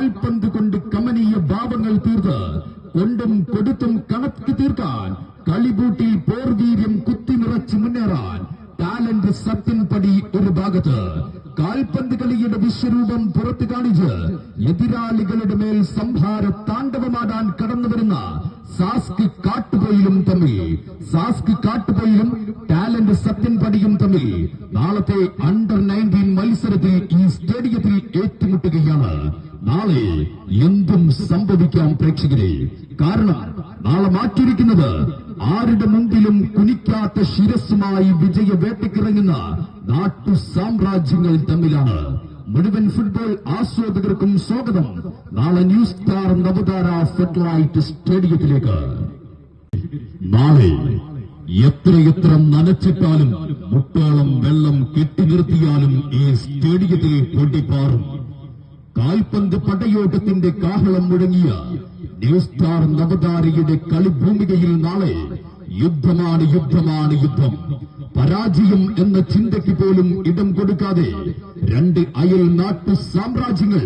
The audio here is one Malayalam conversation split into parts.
കാൽപന്ത് കൊണ്ട് കമനീയ ഭാവങ്ങൾ തീർത്ത് കൊണ്ടും കൊടുത്തും കണക്ക് തീർക്കാൻ കളിബൂട്ടിൽ പോർവീര്യം കുത്തി നിറച്ച് മുന്നേറാൻ ടാലന്റ് സത്യൻ പടി ഒരു ഭാഗത്ത് കാൽപന്ത് കളിയുടെ വിശ്വരൂപം പുറത്തു കാണിച്ച് എതിരാളികളുടെ മേൽ സംഹാര താണ്ഡവമാടാൻ കടന്നു വരുന്ന സാസ്കി കാട്ടുപോയിലും തമ്മിൽ സാസ്കി കാട്ടുപോയിലും ടാലന്റ് സത്യൻ പടിയും തമ്മിൽ നാളത്തെ അണ്ടർ നയന്റീൻ മത്സരത്തിൽ ഈ സ്റ്റേഡിയത്തിൽ ഏറ്റുമുട്ടുകയാണ്. നാളെ എന്തും സംഭവിക്കാം പ്രേക്ഷകരെ. കാരണം നാളെ മാറ്റിയിരിക്കുന്നത് ആരുടെ മുമ്പിലും കുനിക്കാത്ത ശിരസുമായി വിജയ വേട്ടക്കിറങ്ങുന്ന നാട്ടു സാമ്രാജ്യങ്ങൾ തമ്മിലാണ്. മുഴുവൻ ഫുട്ബോൾ ആസ്വാദകർക്കും സ്വാഗതം. നാളെ ന്യൂസ് സ്റ്റാർ നവതാര സെറ്റലൈറ്റ് സ്റ്റേഡിയത്തിലേക്ക്. നാളെ എത്രയെത്ര നനച്ചിട്ടാലും മുട്ടോളം വെള്ളം കെട്ടി നിർത്തിയാലും ഈ സ്റ്റേഡിയത്തിൽ പൊട്ടിപ്പാറും കാൽപന്ത് പടയോട്ടത്തിന്റെ കാഹളം മുഴങ്ങിയ ന്യൂ സ്റ്റാർ നവതാരയുടെ കളിഭൂമികയിൽ നാളെ യുദ്ധമാണ് യുദ്ധമാണ് യുദ്ധം. പരാജയം എന്ന ചിന്തയ്ക്ക് പോലും ഇടം കൊടുക്കാതെ രണ്ട് അയൽ നാട്ടു സാമ്രാജ്യങ്ങൾ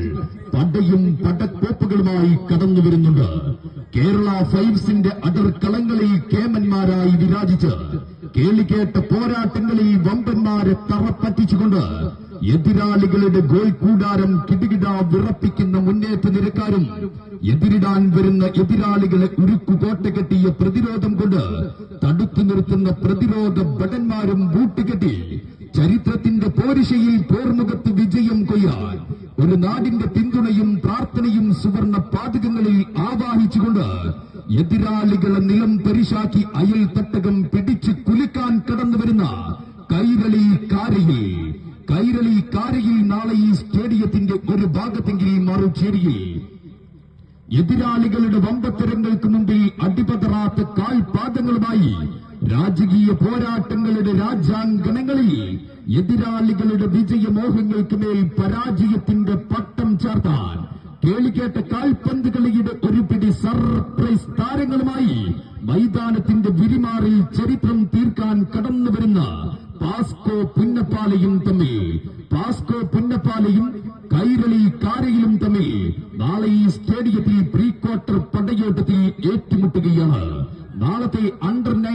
പടയും പടക്കോപ്പുകളുമായി കടന്നു വരുന്നുണ്ട്. കേരള ഫൈവ്സിന്റെ അടർക്കളങ്ങളിൽ കേമന്മാരായി വിരാജിച്ച് കേളികേട്ട പോരാട്ടങ്ങളിൽ വമ്പന്മാരെ തറപ്പറ്റിച്ചുകൊണ്ട് എതിരാളികളുടെ ഗോൾ കൂടാരം കിടുകിട വിറപ്പിക്കുന്ന മുന്നേറ്റ നിരക്കാരും എതിരിടാൻ വരുന്ന എതിരാളികളെ ഉരുക്കുകോട്ട കെട്ടിയ പ്രതിരോധം കൊണ്ട് തടുത്തു നിർത്തുന്ന പ്രതിരോധ ഭടന്മാരും ബൂട്ടുകെട്ടി ചരിത്രത്തിന്റെ പോരിശയിൽ പോർമുഖത്ത് വിജയം കൊയ്യാൻ ഒരു നാടിന്റെ പിന്തുണയും പ്രാർത്ഥനയും സുവർണ പാതകങ്ങളിൽ ആവാഹിച്ചുകൊണ്ട് എതിരാളികളെ നിലം പരിശാക്കി അയൽ തട്ടകം പിടിച്ചു കുലുക്കാൻ കടന്നുവരുന്ന കൈരളി കാരയിൽ കൈരളി കാരയിൽ നാളെ ഈ സ്റ്റേഡിയത്തിന്റെ ഒരു ഭാഗത്തെങ്കിൽ മറുചേരിയിൽ എതിരാളികളുടെ വമ്പത്തരങ്ങൾക്ക് മുമ്പിൽ അടിപതറാത്ത കാൽപാദങ്ങളുമായി രാജകീയ പോരാട്ടങ്ങളുടെ രാജ്യാങ്കണങ്ങളിൽ എതിരാളികളുടെ വിജയമോഹങ്ങൾക്ക് മേൽ പരാജയത്തിന്റെ പട്ടം ചേർത്താൻ കേളിക്കേട്ട കാൽപന്ത് കളിയുടെ ഒരു പിടി സർപ്രൈസ് താരങ്ങളുമായി മൈതാനത്തിന്റെ വിരിമാറിൽ ചരിത്രം തീർക്കാൻ കടന്നുവരുന്ന പാസ്കോ പുന്നപ്പാലയും തമ്മിൽ. വിജയത്തിൽ പ്രീ ക്വാർട്ടർ പടയോട്ടത്തിൽ ഏറ്റുമുട്ടുകയാണ്. നാളത്തെ അണ്ടർ നയൻ